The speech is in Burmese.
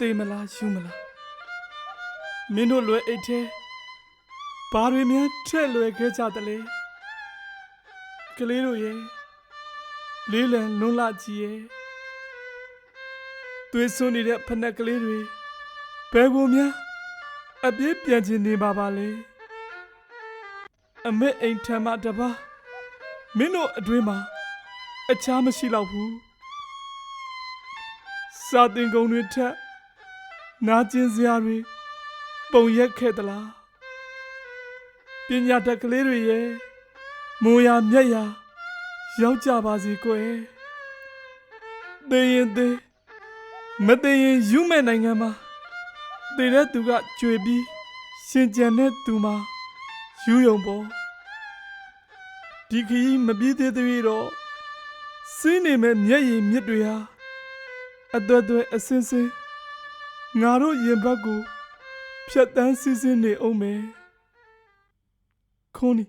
တေးမလားယူမလားမင်းတို့လွယ်အိတ်သေးဘာတွေများထက်လွယ်ခဲ့ကြသလဲကလေးတို့ရဲ့လေးလံလွန်းလာကြည့်ရဲ့သွေးစွန်းနေတဲ့ဖက်နှက်ကလေးတွေဘယ်ကိုများအပြည့်ပြန်ချင်နေပါပါလဲအမေအိမ်ထံမှတပါမင်းတို့အတွင်းမှာအခြားမရှိတော့ဘူးစာတင်ကုံတွေထက် နာကျင်စရာတွေပုံရက်ခဲ့သလားပညာတတ်ကလေးတွေရဲ့မိုးရမျက်ရရောက်ကြပါစေကွယ်သိရင်သိမသိရင်ယူမဲ့နိုင်ငံမှာသိတဲ့သူကကြွေပြီးရှင်ကြံတဲ့သူမှာယူယုံပေါ်ဒီခရီးမပြီးသေးသေးတော့စီးနေမဲ့မျက်ရည်မြစ်တွေဟာအသွက်သွဲအစင်းစင်း ငါတို့ရင်ဘတ်ကိုဖြတ်တန်းစီးစင်းနေအောင်မယ်ခွန်နီ